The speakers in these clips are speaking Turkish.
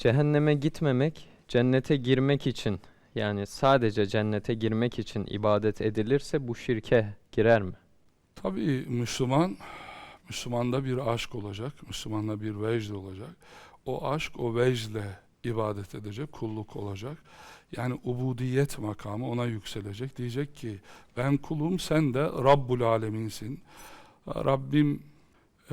Cehenneme gitmemek, cennete girmek için yani sadece cennete girmek için ibadet edilirse bu şirke girer mi? Tabii Müslüman, Müslümanda bir aşk olacak, Müslümanda bir vecd olacak. O aşk o vecdle ibadet edecek, kulluk olacak. Yani ubudiyet makamı ona yükselecek. Diyecek ki ben kulum sen de Rabbul Aleminsin. Rabbim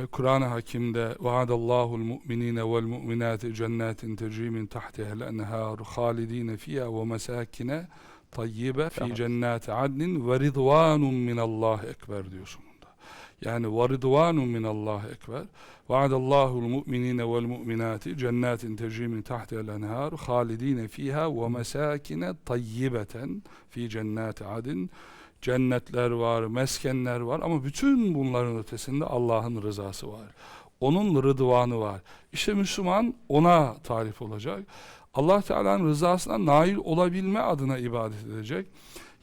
Kur'an-ı Hakim'de وَعَدَ اللّٰهُ الْمُؤْمِنِينَ وَالْمُؤْمِنَاتِ جَنَّاتٍ تَجْرِي مِنْ تَحْتِهَا الْاَنْهَارُ خَالِد۪ينَ فِيهَا وَمَسَاكِنَ طَيِّبَ ف۪ي جَنَّاتِ عَدْنٍ وَرِضْوَانٌ مِنَ اللّٰهِ اَكْبَرْ. diyorsun bunda. Yani وَرِضْوَانٌ مِنَ اللّٰهِ اَكْبَرْ. وَعَدَ اللّٰهُ الْمُؤْمِنِينَ وَالْمُؤْمِنَاتِ جَنَّاتٍ تَجْرِي مِنْ تَحْتِهَا الْاَنْهَارُ خَالِد۪ينَ ف۪يهَا وَمَسَاكِنَ طَيِّبَةً ف۪ي جَنَّاتِ عَدْنٍ cennetler var, meskenler var ama bütün bunların ötesinde Allah'ın rızası var. Onun rıdvanı var. İşte Müslüman ona tarif olacak. Allah Teala'nın rızasına nail olabilme adına ibadet edecek.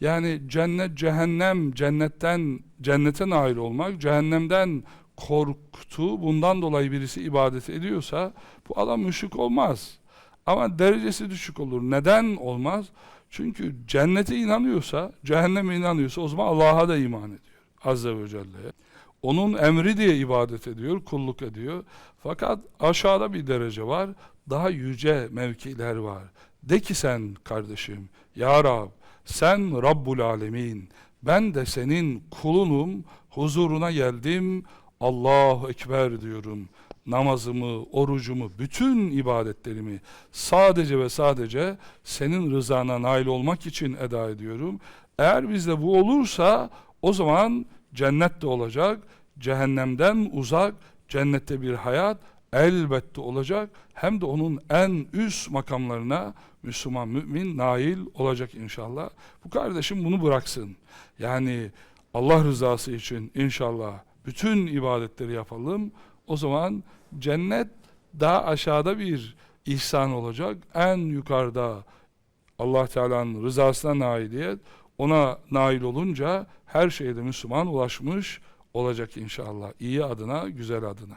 Yani cennet, cehennem, cennetten cennete nail olmak, cehennemden korktu, bundan dolayı birisi ibadet ediyorsa bu adam müşrik olmaz. Ama derecesi düşük olur. Neden olmaz? Çünkü cennete inanıyorsa, cehenneme inanıyorsa o zaman Allah'a da iman ediyor. Azze ve Celle'ye. Onun emri diye ibadet ediyor, kulluk ediyor. Fakat aşağıda bir derece var. Daha yüce mevkiler var. De ki sen kardeşim, Ya Rab, sen Rabbul Alemin, ben de senin kulunum, huzuruna geldim, Allahu Ekber diyorum. Namazımı, orucumu, bütün ibadetlerimi sadece ve sadece senin rızana nail olmak için eda ediyorum. Eğer bizde bu olursa o zaman cennet de olacak, cehennemden uzak, cennette bir hayat elbette olacak. Hem de onun en üst makamlarına Müslüman mümin nail olacak inşallah. Bu kardeşim bunu bıraksın. Yani Allah rızası için inşallah bütün ibadetleri yapalım. O zaman cennet daha aşağıda bir ihsan olacak. En yukarıda Allah Teala'nın rızasına nailiyet. Ona nail olunca her şeyde Müslüman ulaşmış olacak inşallah. İyi adına, güzel adına.